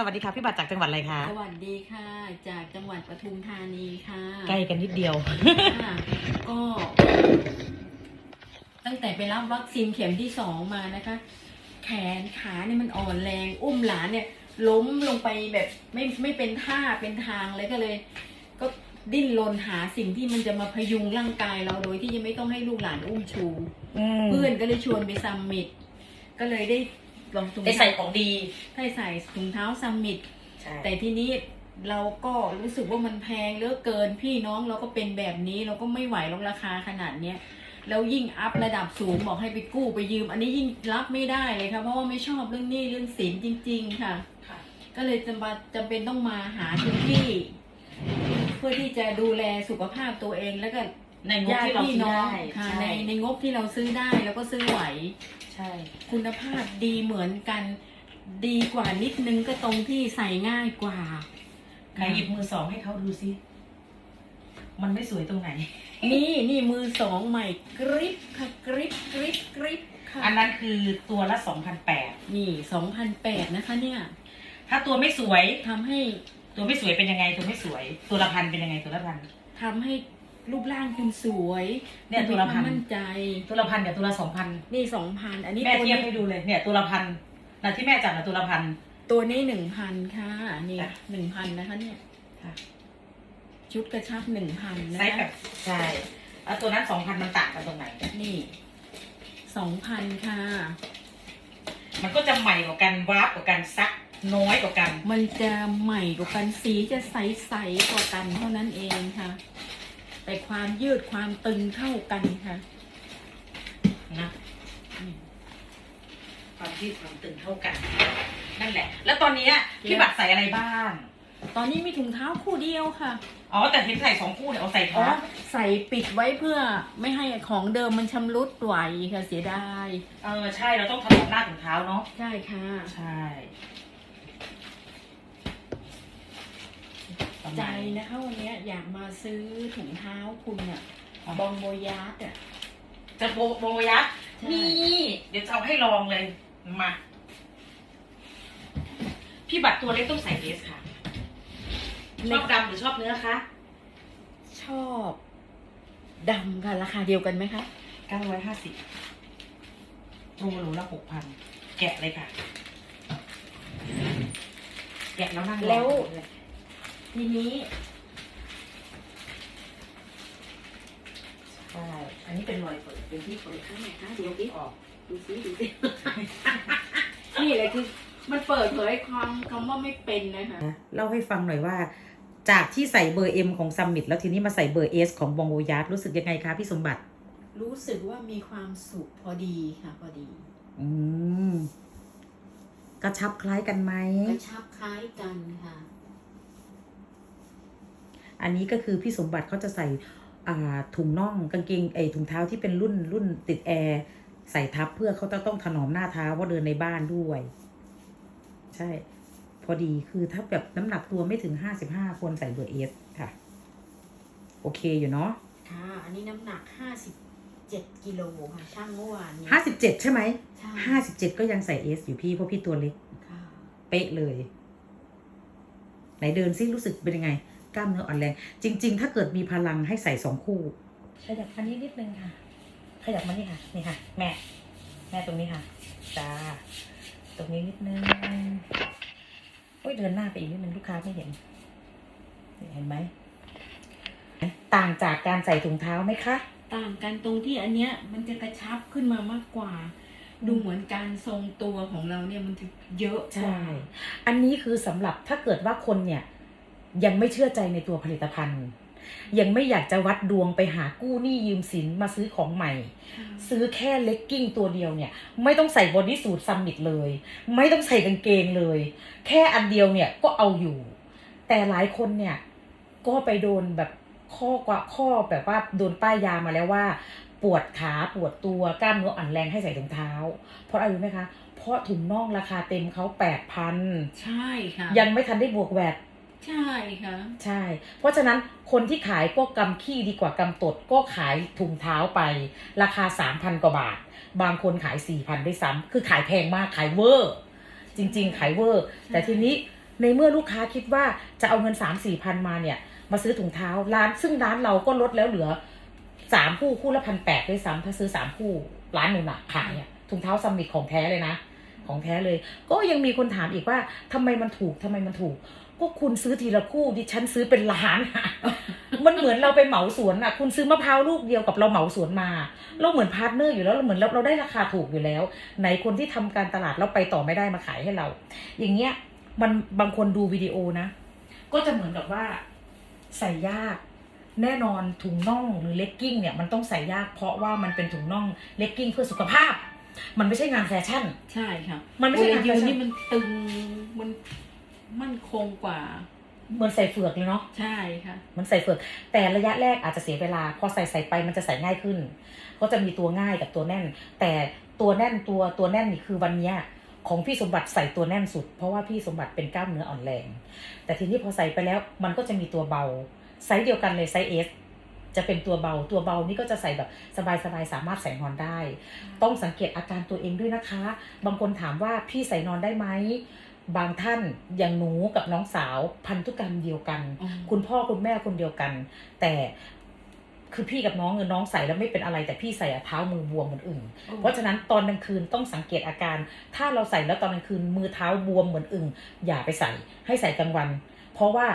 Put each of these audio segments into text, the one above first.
สวัสดีค่ะพี่บัตรจากจังหวัดอะไรคะ สวัสดีค่ะ จากจังหวัดปทุมธานีค่ะใกล้กันนิดเดียว ค่ะก็ ตั้งแต่ไปรับวัคซีนเข็มที่สองมานะคะ แขนขาเนี่ยมันอ่อนแรง อุ้มหลานเนี่ย ล้มลงไปแบบไม่ไม่เป็นท่าเป็นทางเลยก็เลย ก็ดิ้นรนหาสิ่งที่มันจะมาพยุงร่างกายเราโดยที่ยังไม่ต้องให้ลูกหลานอุ้มชูเพื่อนก็เลยชวนไปซัมมิตก็เลยได้ ลองถุงได้ใส่ของดี ได้ใส่ถุงเท้าซัมมิตใช่แต่ทีนี้เราก็รู้สึกว่ามันแพงเหลือกเกินพี่น้องเราก็เป็นแบบนี้เราก็ไม่ไหวลงราคาขนาดเนี้ยแล้วยิ่งอัพระดับสูงบอกให้ไปกู้ไปยืม อันนี้ยิ่งรับไม่ได้เลยค่ะเพราะว่าไม่ชอบเรื่องหนี้เรื่องสินจริง ๆ ค่ะ ค่ะก็เลยจำเป็นจำเป็นต้องมาหาทุกที่ เพื่อที่จะดูแลสุขภาพตัวเองแล้วก็ ในงบญาติที่เราพี่ซื้อน้องได้ค่ะใช่ในในงบที่เราซื้อได้แล้วก็ซื้อไหว ใช่ คุณภาพดีเหมือนกัน ดีกว่านิดนึงก็ตรงที่ใส่ง่ายกว่าไหนหยิบมือสองให้เขาดูสิมันไม่สวยตรงไหน นี่นี่มือสองใหม่กริปค่ะกริปกริปกริปค่ะอันนั้นคือตัวละสองพันแปดนี่สองพันแปดนะคะ เนี่ยถ้าตัวไม่สวย ทำให้ตัวไม่สวยเป็นยังไง ตัวไม่สวย ตัวละพันเป็นยังไงตัวละพันทำให้ รูปร่างคุณสวยเนี่ยคุณตัวละมีคพัวามนมั่นใจ ตัวละพันกับตัวละสองพันนี่สองพันอันนี้แม่ตัวเทียนี้บให้ดูเลยเนี่ยตัวละพันนะที่แม่จับนะตัวละพัน ตัวนี้หนึ่งพันค่ะนี่จ้ะ หนึ่งพันนะคะเนี่ยค่ะชุดกระชับหนึ่งพันนะไซส์แบบใช่แล้วตัวนั้นสองพันมันต่างกันตรงไหน นี่สองพันค่ะ มันก็จะใหม่กว่ากันวาร์ปกว่ากันซักน้อยกว่ากัน มันจะใหม่กว่ากันสีจะใสๆกว่ากันเท่านั้นเองค่ะ แต่ความยืดความตึงเท่ากันค่ะนะความยืดความตึงเท่ากัน นั่นแหละ แล้วตอนเนี้ยพี่บัตรใส่อะไรบ้าง ตอนนี้มีถุงเท้าคู่เดียวค่ะ อ๋อ แต่เห็นใส่สองคู่เนี่ยเอาใส่อ๋อท้าใส่ปิดไว้เพื่อไม่ให้ของเดิมมันชำรุดไหวค่ะเสียดาย เออ ใช่ เราต้องถลอกหน้าถุงเท้าเนาะ ใช่ค่ะ ใช่ประ ใจมาณนี้นะคะวันเนี้ยอยากมาซื้อถุงเท้าคุณอะอ๋อบองโบยาร์ดอะจะโบโบยักษ์ใช่นี่ เดี๋ยวจะเอาให้ลองเลย มา พี่บัตรตัวเล็กต้องใส่เดรสค่ะ ชอบดำหรือชอบเนื้อคะ ชอบดำค่ะราคาเดียวกันไหมคะเก้าร้อยห้าสิบโลโลละหกพัน แกะเลยค่ะ แกะแล้วนั่งรอแล้วเลย ทีนี้ใช่อันนี้เป็นรอยเปิดเป็นที่เปิดข้างไหนคะดูดูที่ดิออก ดูซิดูซิ นี่เลยคือมันเปิดเผยความคำว่าไม่เป็นนะคะเล่าให้ฟังหน่อยว่า จากที่ใส่เบอร์ M ของซัมมิตแล้วทีนี้มาใส่เบอร์ S ของบองโวยาร์ดรู้สึกยังไงคะพี่สมบัติ รู้สึกว่ามีความสุขพอดีค่ะ พอดีอืมกระชับคล้ายกันไหมกระชับคล้ายกันค่ะ อันนี้ก็คือพี่สมบัติเขาจะใส่อ่าถุงน่องกางเกงไอถุงเท้าที่เป็นรุ่นรุ่นติดแอร์ใส่ทับเพื่อเขาจะต้องถนอมหน้าเท้าว่าเดินในบ้านด้วย ใช่ พอดีคือถ้าแบบน้ำหนักตัวไม่ถึงห้าสิบห้าควรใส่เบอร์เอสค่ะ โอเคอยู่เนาะค่ะ อันนี้น้ำหนักห้าสิบเจ็ดกิโลค่ะช่างเมื่อวานนี้ห้าสิบเจ็ดใช่ไหมใช่ห้าสิบเจ็ดก็ยังใส่เอสอยู่พี่เพราะพี่ตัวเล็กค่ะเป๊ะเลย ไหนเดินซิรู้สึกเป็นยังไง กล้ามเนื้ออ่อนแรง จริง ๆ ถ้าเกิดมีพลังให้ใส่สองคู่ ขยับอันนี้นิดนึงค่ะ ขยับมานี่ค่ะ นี่ค่ะ แม่ แม่ตรงนี้ค่ะจ้าตรงนี้นิดนึงโอ้ยเดินหน้าไปอีกนิดนึงลูกค้าไม่เห็น เห็นไหม ต่างจากการใส่ถุงเท้าไหมคะ ต่างกันตรงที่อันเนี้ยมันจะกระชับขึ้นมามากกว่า ดูเหมือนการทรงตัวของเราเนี่ยมันจะเยอะกใช่ ว่า อันนี้คือสำหรับถ้าเกิดว่าคนเนี่ย ยังไม่เชื่อใจในตัวผลิตภัณฑ์ ยังไม่อยากจะวัดดวงไปหากู้หนี้ยืมสินมาซื้อของใหม่ ซื้อแค่เลกกิ้งตัวเดียวเนี่ย ไม่ต้องใส่บอดี้สูทซัมมิตเลย ไม่ต้องใส่กางเกงเลย แค่อันเดียวเนี่ยก็เอาอยู่ แต่หลายคนเนี่ยก็ไปโดนแบบข้อกว่าข้อแบบว่าโดนป้ายยามาแล้วว่า ปวดขาปวดตัวกล้ามเนื้ออ่อนแรงให้ใส่ถุงเท้า เพราะอะไรรู้ไหมคะ เพราะถุงน่องราคาเต็มเขาแปดพันใช่ค่ะ ยังไม่ทันได้บวกแวด ใช่ค่ะ ใช่ เพราะฉะนั้นคนที่ขายก็กำขี้ดีกว่ากำตดก็ขายถุงเท้าไป ราคาสามพันกว่าบาท บางคนขายสี่พันด้วยซ้ำคือขายแพงมากขายเวอร์ จริง ๆ ขายเวอร์ แต่ทีนี้ในเมื่อลูกค้าคิดว่าจะเอาเงินสามสี่พันมาเนี่ย มาซื้อถุงเท้าร้านซึ่งร้านเราก็ลดแล้วเหลือสามคู่คู่ละพันแปดด้วยซ้ำถ้าซื้อสามคู่ร้านหนูหนักขายอะถุงเท้าซัมมิตของแท้เลยนะ ของแท้เลย ก็ยังมีคนถามอีกว่าทำไมมันถูกทำไมมันถูก ก็คุณซื้อทีละคู่ดิฉันซื้อเป็นล้านมันเหมือนเราไปเหมาสวนอะ คุณซื้อมะพร้าวลูกเดียวกับเราเหมาสวนมา เราเหมือนพาร์ทเนอร์อยู่แล้วเราเหมือนเราเราได้ราคาถูกอยู่แล้ว ไหนคนที่ทำการตลาดแล้วไปต่อไม่ได้มาขายให้เรา อย่างเงี้ยมันบางคนดูวิดีโอนะ ก็จะเหมือนกับว่าใส่ยากแน่นอนถุงน่องหรือเลกกิ้งเนี่ยมันต้องใส่ยากเพราะว่ามันเป็นถุงน่องเลกกิ้งเพื่อสุขภาพ มันไม่ใช่งานแฟชั่น ใช่ค่ะมันไม่ใช่เวลายืงานนแฟชั่น นี่มันตึงมันมั่นคงกว่า เหมือนใส่เฟือกเลยเนาะใช่ค่ะ มันใส่เฟือก แต่ระยะแรกอาจจะเสียเวลา พอใส่ใส่ไปมันจะใส่ง่ายขึ้น ก็จะมีตัวง่ายกับตัวแน่น แต่ตัวแน่นตัวตัวแน่นนี่คือวันเนี้ยของพี่สมบัติใส่ตัวแน่นสุด เพราะว่าพี่สมบัติเป็นกล้ามเนื้ออ่อนแรง แต่ทีนี้พอใส่ไปแล้วมันก็จะมีตัวเบาไซส์เดียวกันเลยไซส์เอส จะเป็นตัวเบาตัวเบานี่ก็จะใส่แบบสบายๆสามารถใส่นอนได้ ต้องสังเกตอาการตัวเองด้วยนะคะ บางคนถามว่าพี่ใส่นอนได้ไหมบางท่านอย่างหนูกับน้องสาวพันธุกรรมเดียวกันอ๋อคุณพ่อคุณแม่คนเดียวกัน แต่คือพี่กับน้องเออน้องใส่แล้วไม่เป็นอะไรแต่พี่ใส่อะเท้ามือบวมเหมือนอึ่งเพราะฉะนั้นตอนกลางคืนต้องสังเกตอาการ ถ้าเราใส่แล้วตอนกลางคืนมือเท้าบวมเหมือนอึ่งอย่าไปใส่ให้ใส่กลางวัน เพราะว่า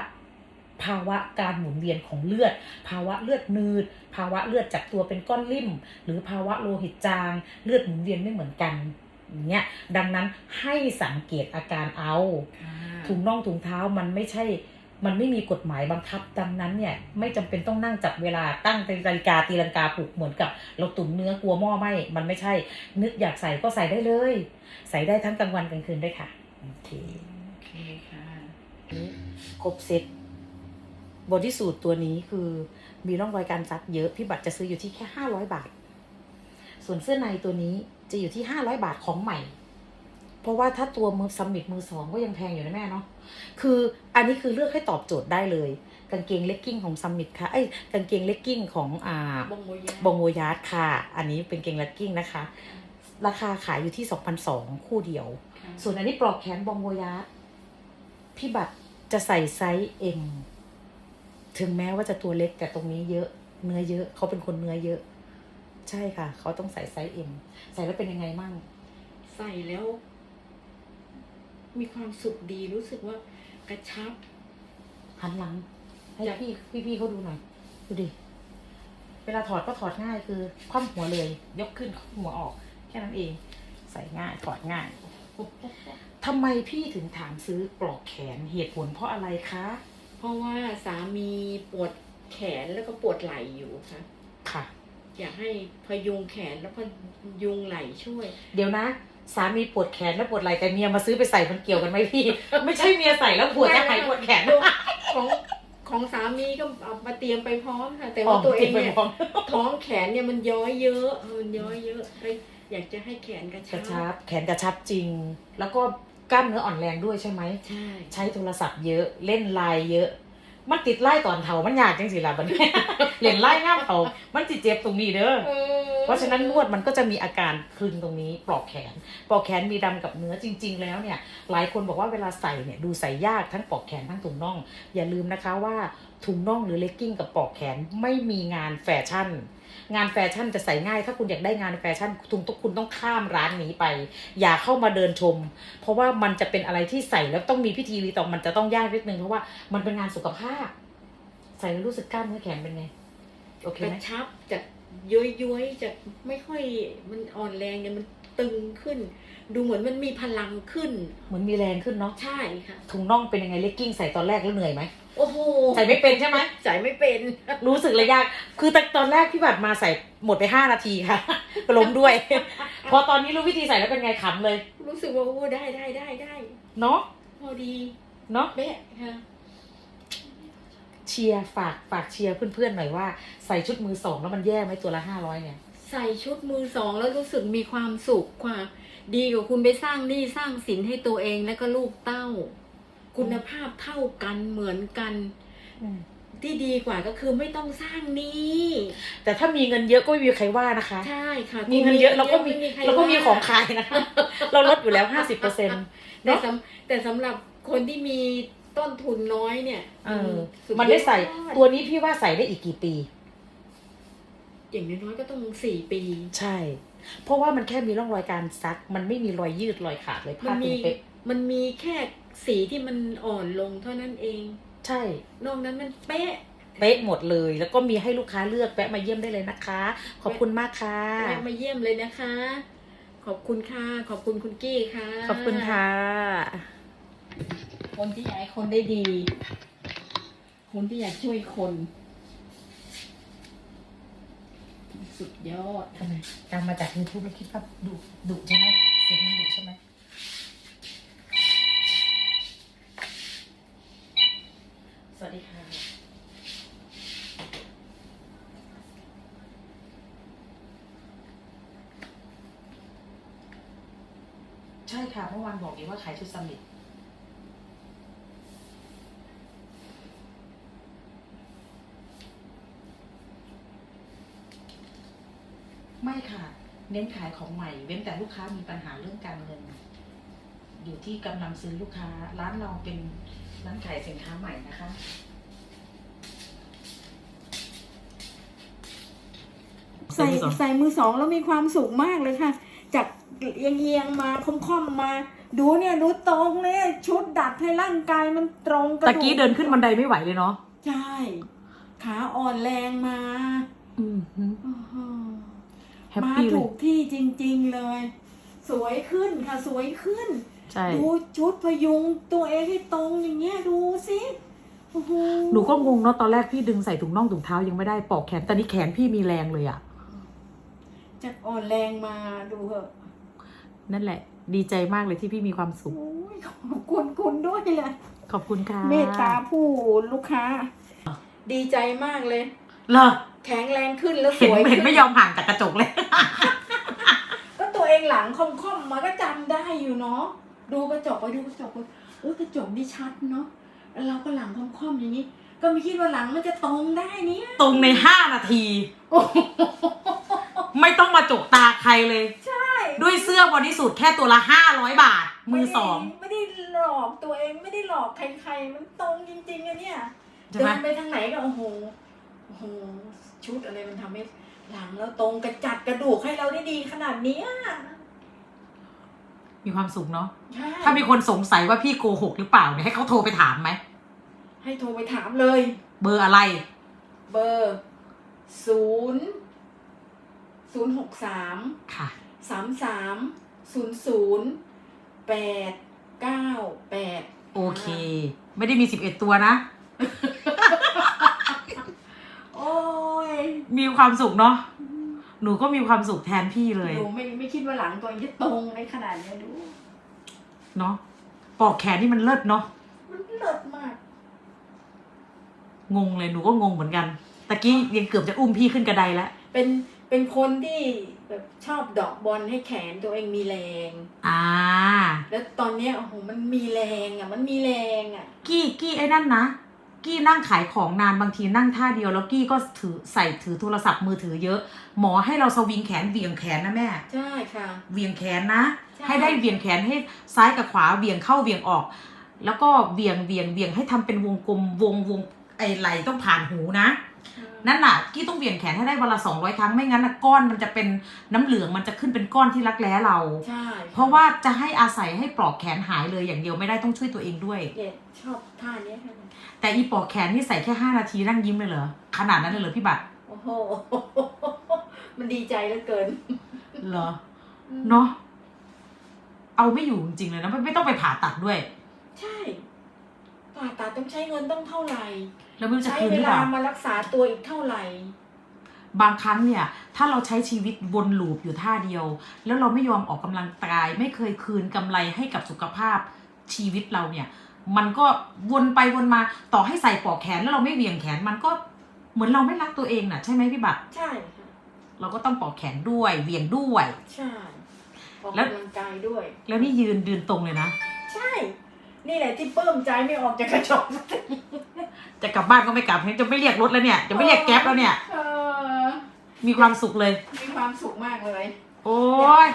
ภาวะการหมุนเวียนของเลือด ภาวะเลือดนืด ภาวะเลือดจากตัวเป็นก้อนริ่ม หรือภาวะโลหิตจาง เลือดหมุนเวียนไม่เหมือนกันอย่างเงี้ยดังนั้นให้สังเกตอาการเอาค่ะถุงน่องถุงเท้ามันไม่ใช่ มันไม่มีกฎหมายบังคับ ดังนั้นเนี่ยไม่จำเป็นต้องนั่งจับเวลาตั้งนาฬิกาตีลังกาปลุกเหมือนกับ เราตุ๋นเนื้อกลัวหม้อไหมมันไม่ใช่ นึกอยากใส่ก็ใส่ได้เลย ใส่ได้ทั้งกลางวันกลางคืนด้วยค่ะโอเคโอเคค่ะนี้ครบเซต บอดี้สูตรตัวนี้คือมีร่องรอยการซักเยอะ พี่บัตรจะซื้ออยู่ที่แค่ห้าร้อยบาท ส่วนเสื้อในตัวนี้จะอยู่ที่ห้าร้อยบาทของใหม่ เพราะว่าถ้าตัวมือซัมมิตมือสองก็ยังแพงอยู่นะแม่เนาะ คืออันนี้คือเลือกให้ตอบโจทย์ได้เลย กางเกงเลกกิ้งของซัมมิตค่ะ เอ้ยกางเกงเลกกิ้งของอ่าบงโมยาบงโวยาร์ดค่ะ อันนี้เป็นเกงเลกกิ้งนะคะ ราคาขายอยู่ที่2,002คู่เดียวค่ะส่วนอันนี้ปลอกแขนบองโวยาร์ดพี่บัตรจะใส่ไซส์เอ็ม ถึงแม้ว่าจะตัวเล็กแต่ตรงนี้เยอะ เนื้อเยอะ เขาเป็นคนเนื้อเยอะ ใช่ค่ะ เขาต้องใส่ไซส์เอ็มใส่แล้วเป็นยังไงมั่ง ใส่แล้ว มีความสุขดีรู้สึกว่ากระชับ หันหลัง ให้อยากพี่พี่พี่เขาดูหน่อย ดูดิ เวลาถอดก็ถอดง่ายคือ คว่ำหัวเลย ยกขึ้นหัวออก แค่นั้นเอง ใส่ง่าย ถอดง่ายทำไมพี่ถึงถามซื้อปลอกแขนเหตุผลเพราะอะไรคะเพ ราะว่าสามีปวดแขนแล้วก็ปวดไหล่อยู่ค่ะ ค่ะ อยากให้พยุงแขนแล้วพยุงไหล่ช่วย เดี๋ยวนะ สามีปวดแขนและปวดไหล่แต่เมียมาซื้อไปใส่มันเกี่ยวกันไหมพี่ ไม่ใช่เมียใส่แล้วปวดจะหายปวดแขน ของของสามีก็เอามาเตรียมไปพร้อมค่ะ แต่ว่าตัวเองไปเนี่ยพร้อมท้องแขนเนี่ยมันย้อยเยอะมันย้อยเยอะเลยอยากจะให้แขนกระกชัระบชับ แขนกระชับจริง แล้วก็ กล้ามเนื้ออ่อนแรงด้วยใช่ไหม ใช่ ใช้โทรศัพท์เยอะเล่นไลน์เยอะ มันติดไล่ตอนเถามันยากจังสิล่ะบัดนี้เล่นไล่ง่ามเถามันจิเจ็บตรงนี้เด้อออเพราะฉะนั้นนวดมันก็จะมีอาการคลึงตรงนี้ปลอกแขนปลอกแขนมีดำกับเนื้อจริง ๆ แล้วเนี่ย หลายคนบอกว่าเวลาใส่เนี่ยดูใส่ยากทั้งปลอกแขนทั้งถุงน่อง อย่าลืมนะคะว่าถุงน่องหรือเลกกิ้งกับปลอกแขนไม่มีงานแฟชั่น งานแฟชั่นจะใส่ง่าย ถ้าคุณอยากได้งานแฟชั่นคุณต้องคุณต้องข้ามร้านนี้ไป อย่าเข้ามาเดินชม เพราะว่ามันจะเป็นอะไรที่ใส่แล้วต้องมีพิธีรีตองมันจะต้องยากนิดนึงเพราะว่ามันเป็นงานสุขภาพ ใส่แล้วรู้สึกกล้ามเนื้อแขนเป็นไงโอเคกระไหมชับจากย้อยย้อยๆจากไม่ค่อยมันอ่อนแรงเนี่ยมันตึงขึ้น ดูเหมือนมันมีพลังขึ้น เหมือนมีแรงขึ้นเนาะใช่ค่ะ ถุงน่องเป็นยังไงเลกกิ้งใส่ตอนแรกแล้วเหนื่อยไหม โอ้โหใส่ไม่เป็นใช่ไหมใส่ไม่เป็นรู้สึกเลยยากคือแต่ตอนแรกพี่บัตรมาใส่หมดไปห้านาทีค่ะก็ล้มด้วย พอตอนนี้รู้วิธีใส่แล้วเป็นไงขำเลย รู้สึกว่าโอ้ได้ได้ได้ได้เนาะพอดีเนาะเป๊ะค่ะเชียร์ฝากฝากเชียร์เพื่อนๆหน่อยว่าใส่ชุดมือสองแล้วมันแย่ไหมตัวละห้าร้อยเนี่ย ใส่ชุดมือสองแล้วรู้สึกมีความสุขกว่า ดีกว่าคุณไปสร้างหนี้สร้างสินให้ตัวเองแล้วก็ลูกเต้า คุณภาพเท่ากันเหมือนกันที่ดีกว่าก็คือไม่ต้องสร้างหนี้แต่ถ้ามีเงินเยอะก็ไม่มีใครว่านะคะ ใช่ค่ะ มีเงินเยอะเราก็มีไใครเราก็มีว่ของขายนะคะเราลดอยู่แล้วห้าสิบเปอร์เซ็นต์แต่เนาะสำแต่สำหรับคนที่มีต้นทุนน้อยเนี่ยเออสุยอมันได้ใส่ ตัวนี้พี่ว่าใส่ได้อีกกี่ปี อย่างน้อยๆก็ต้องสี่ปี ใช่ เพราะว่ามันแค่มีร่องรอยการซัก มันไม่มีรอยยืดรอยขาดเลยมัผ้านเป็มีนเป๊ะมันมีแค่ สีที่มันอ่อนลงเท่านั้นเอง ใช่ นอกนั้นมันเป๊ะ เป๊ะหมดเลย แล้วก็มีให้ลูกค้าเลือกแวะมาเยี่ยมได้เลยนะคะ ขอบคุณมากค่ะแวะมาเยี่ยมเลยนะคะ ขอบคุณค่ะ ขอบคุณคุณกี้ค่ะ ขอบคุณค่ะ คนที่อยากให้คนได้ดี คนที่อยากช่วยคน สุดยอดทำไมตามมาจากยูทูบแล้วคิดว่าดุดุใช่ไหมเสียงมันดุใช่ไหม วัสดีค่ะ ใช่ค่ะ เมื่อวานบอกเองว่าขายชุดสมิธไม่ค่ะ เน้นขายของใหม่ เว้นแต่ลูกค้ามีปัญหาเรื่องการเงิน อยู่ที่กำลังซื้อลูกค้า ร้านเราเป็น ร้านขายสินค้าใหม่นะคะ ใส่ใส่มือสองแล้วมีความสุขมากเลยค่ะ จากเอียงเอียงๆมาค่อมๆมา ดูเนี่ยดูตรงเนี่ยชุดดัดให้ร่างกายมันตรงระตะกี้เดินขึ้นบันไดไม่ไหวเลยเนาะใช่ขาอ่อนแรงมาอืมฮึอื้อหือแฮปมาปี้เลถูยกที่จริง ๆเลย สวยขึ้นค่ะสวยขึ้น ใช่ ดูชุดพยุงตัวเองให้ตรงอย่างเงี้ยดูสิโอ้โหหนูก็งงเนาะตอนแรกพี่ดึงใส่ถุงน่องถุงเท้ายังไม่ได้ปอกแขนตอนนี้แขนพี่มีแรงเลยอะจากอ่อนแรงมาดูเหอะนั่นแหละ ดีใจมากเลยที่พี่มีความสุข โอ้ยขอบคุณคุณด้วยเลยขอบคุณค่ะเมตตาผู้ลูกค้า ดีใจมากเลย เหรอแข็งแรงขึ้นแล้วสเห็นวยเห็นขึ้ไม่ยอมห่างจากกระจกเลย ก็ตัวเองหลังค่อมๆมาก็จำได้อยู่เนาะ ดูกระจกไปดูกระจกไปเออกระจกนี่ชัดเนาะแล้วเราก็หลังค่อมๆอย่างนี้ ก็ไม่คิดว่าหลังมันจะตรงได้เนี่ยตรงในห้านาทีไม่ต้องมาจกตาใครเลย ใช่ด้วยเสื้อบริสุทธิ์แค่ตัวละห้าร้อยบาท มือสองไม่ได้หลอกตัวเองไม่ได้หลอกใครๆ มันตรงจริงๆอะเนี่ยใช่เดิไหม นไปทางไหนก็โอ้โหโอ้โหชุดอะไรมันทำให้หลังเราตรงกระจัดกระดูกให้เราได้ดีขนาดเนี้ย มีความสุขเนาะใช่ถ้ามีคนสงสัยว่าพี่โกหกหรือเปล่าเนี่ยให้เขาโทรไปถามไหมให้โทรไปถามเลย เบอร์อะไร เบอร์ศูนย์ศูนย์หกสามค่ะ สามสามศูนย์ศูนย์แปดเก้าแปดโอเค ไม่ได้มีสิบเอ็ดตัวนะ โอ้ย มีความสุขเนาะ หนูก็มีความสุขแทนพี่เลย หนูไม่ไม่คิดว่าหลังตัวเองจะตรงในขนาดเนี้ยดู เนาะปอกแขนนี่มันเลิศเนาะ มันเลิศมาก งงเลยหนูก็งงเหมือนกันตะกี้ยังเกือบจะอุ้มพี่ขึ้นกระไดแล้ว เป็นเป็นคนที่แบบชอบเดอกบอลให้แขนตัวเองมีแรง อ่า แล้วตอนเนี้ยโอ้โหมันมีแรงอะ มันมีแรงอะ กี้กี้ไอ้นั่นนะ กี้นั่งขายของนานบางทีนั่งท่าเดียวแล้วกี้ก็ถือใส่ถือโทรศัพท์มือถือเยอะ หมอให้เราสวิงแขนเบี่ยงแขนนะแม่ ใช่ค่ะเบี่ยงแขนนะ ใช่ ให้ได้เบี่ยงแขนให้ซ้ายกับขวาเบี่ยงเข้าเบี่ยงออก แล้วก็เบี่ยงเบี่ยงเบี่ยงให้ทำเป็นวงกลมวงวงไอไหลต้องผ่านหูนะ นั่นแหละกี้ต้องเบี่ยงแขนให้ได้วันละสองร้อยครั้งไม่งั้นนะก้อนมันจะเป็นน้ำเหลืองมันจะขึ้นเป็นก้อนที่รักแร้เรา ใช่เพราะว่าจะให้อาศัยให้ปลอกแขนหายเลยอย่างเดียวไม่ได้ต้องช่วยตัวเองด้วย เนี่ยชอบท่าเนี้ยค่ะแต่อีปลอกแขนนี่ใส่แค่ห้านาทีนั่งยิ้มเลยเหรอขนาดนั้นเลยเหรอพี่บัตรโอ้โหมันดีใจเหลือเกินเหรอเนาะเอาไม่อยู่จริงๆเลยนะไม่ไม่ต้องไปผ่าตัดด้วย ใช่ผ่าตัดต้องใช้เงินต้องเท่าไหร่ แล้วไม่รู้จะใช้คืนหเวรือเปลาล่า มารักษาตัวอีกเท่าไหร่ บางครั้งเนี่ย ถ้าเราใช้ชีวิตวนลูปอยู่ท่าเดียว แล้วเราไม่ยอมออกกำลังกาย ไม่เคยคืนกำไรให้กับสุขภาพชีวิตเราเนี่ย มันก็วนไปวนมาต่อให้ใส่ปลอกแขนแล้วเราไม่เหวี่ยงแขนมันก็เหมือนเราไม่รักตัวเองน่ะใช่ไหมพี่บัตรใช่ค่ะเราก็ต้องปลอกแขนด้วยเหวี่ยงด้วย ใช่ออกแล้ว กำลังกายด้วย แล้วนี่ยืนยืนตรงเลยนะ ใช่ นี่แหละที่เพิ่มใจไม่ออกจากกระจกสักทีจะกลับบ้านก็ไม่กลับจะไม่เรียกรถแล้วเนี่ย จะไม่เรียกแก๊ปแล้วเนี่ย เออมีความสุขเลย มีความสุขมากเลยโอ้ย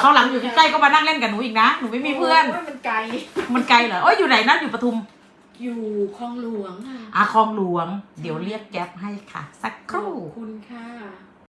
เขาวหลังอยู่ใกล้ๆก็มานั่งเล่นกับหนูอีกนะ หนูไม่มีเพื่อน โยมันไกล มันไกลเหรอโอ้ยอยู่ไหนนั่นอยู่ปทุมอยู่คลองหลวงค่ะอาคลองหลวง เดี๋ยวเรียกแก๊ปให้ค่ะ